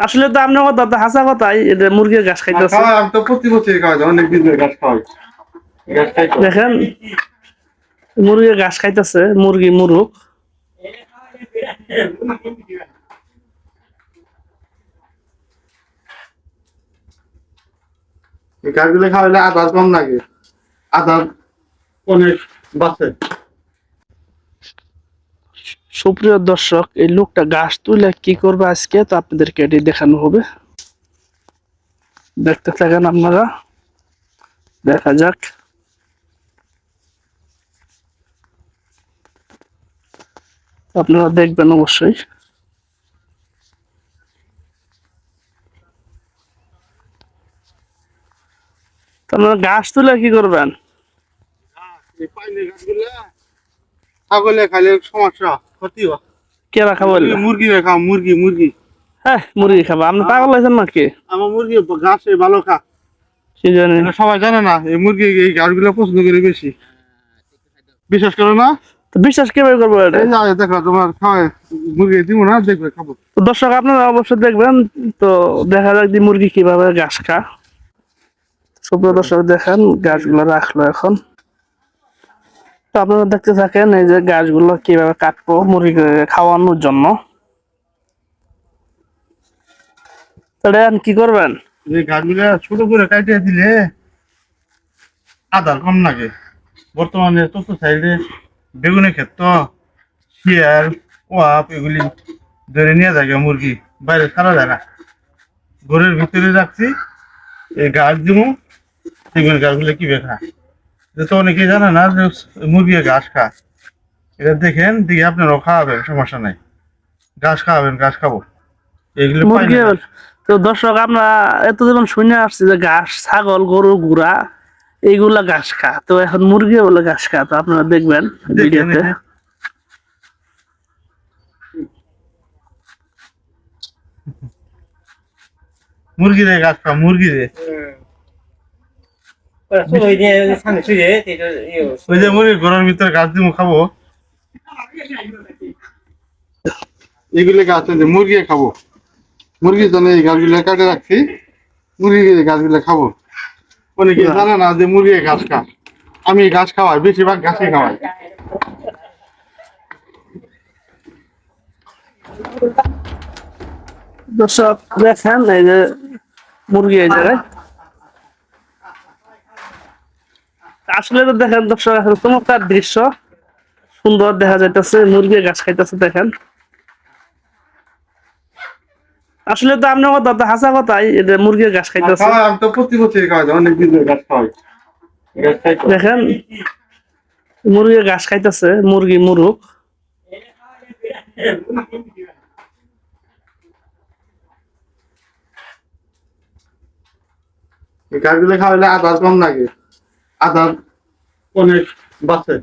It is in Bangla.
আসলে তো আপনার কথা তো হাসা কথাই এটা মুরগির ঘাস খাওয়াই আমি তো প্রতি বছরই খাওয়াই অনেক দিন ধরে গাছ খাওয়াই। দেখেন মুরগির ঘাস খাইতেছে মুরগি মুরুক গাছগুলো খাওয়াইলে আধার কম লাগে আধার অনেক বাঁচে। সুপ্রিয় দর্শক, এই লোকটা গাছ তুলে কি করবে আজকে? তো আপনাদেরকে এটি দেখানো হবে। দেখতে থাকেন আপনারা। দেখা যাক। আপনারা দেখবেন অবশ্যই। আপনারা গাছ তুলে কি করবেন? ছাগলে খাইলে সমস্যা। কে রাখা বললে মুরগি খাও মুরগি মুরগি। হ্যাঁ মুরগি খাব। আপনি পাগল হয়েছেন নাকি? আমার মুরগি ঘাসে ভালো খা। সবাই জানে না এই মুরগি এই গাছগুলো পছন্দ করে বেশি। বিশ্বাস করো না? তো বিশ্বাস কীভাবে করব এটা? দেখো তোমার খাওয়াই মুরগি দিব না দেখবে খাব। তো দর্শক আপনারা অবশ্যই দেখবেন তো দেখা যাক মুরগি কীভাবে ঘাস খা। সুপ্রিয় দর্শক দেখেন গাছগুলো রাখল এখন। তো আপনারা দেখতে থাকেন এই যে গাছগুলো কীভাবে কাটবো মুরগি খাওয়ানোর জন্য। কি করবেন? গাছগুলো ছোট করে কাটিয়ে দিলে আদার কম লাগে। বর্তমানে তত সাইডে বেগুনের ক্ষেত্র শিয়াল, ওয়াপ, এগুলি ধরে নিয়ে যায় মুরগি। বাইরে ছাড়া যায় না। ঘরের ভিতরে রাখছি। এই গাছ দিব সেগুলো গাছগুলো কি বেখা তো অনেকেই জানে না যে মুরগি ঘাস খায় এটা দেখেন দেখে আপনারাও খাওয়াবেন সমস্যা নাই। ঘাস খাওয়াবেন ঘাস খাব। এগুলো। তো দর্শক আমরা এত যেমন শুনে আসছি যে ঘাস ছাগল গরু গুড়া এইগুলা ঘাস খা। তো এখন মুরগি বলে ঘাস খা তো আপনারা দেখবেন ভিডিওতে। মুরগি রে গাছ খা মুরগি রে ওই যে ঘরের ভিতরে গাছ দিব খাব এগুলো গাছ আছে মুরগি খাব মুরগির জন্য এই গাছগুলো কাটে রাখছি মুরগি গাছগুলো খাব অনেকে জানে না যে মুরগি ঘাস খা আমি ঘাস খাওয়াই বেশিরভাগ ঘাসই খাওয়াই দর্শক দেখেন এই যে মুরগি এই জায়গায় আসলে তো দেখেন দর্শক এখন চমৎকার দৃশ্য। সুন্দর দেখা যাইতেছে মুরগি গাছ খাইতেছে দেখেন। আসলে তো আপনার কথা তো হাসা কথাই এটা মুরগির ঘাস খাইতেছে। খাওয়াই আমি তো প্রতি বছরই খাওয়াই অনেক দিন ধরে ঘাস খাওয়াই। ঘাস খাই তো। দেখেন মুরগি ঘাস খাইতেছে মুরগি মুরুক গাছগুলো খাওয়াইলে আধার কম লাগে। আধার অনেক। বাঁচে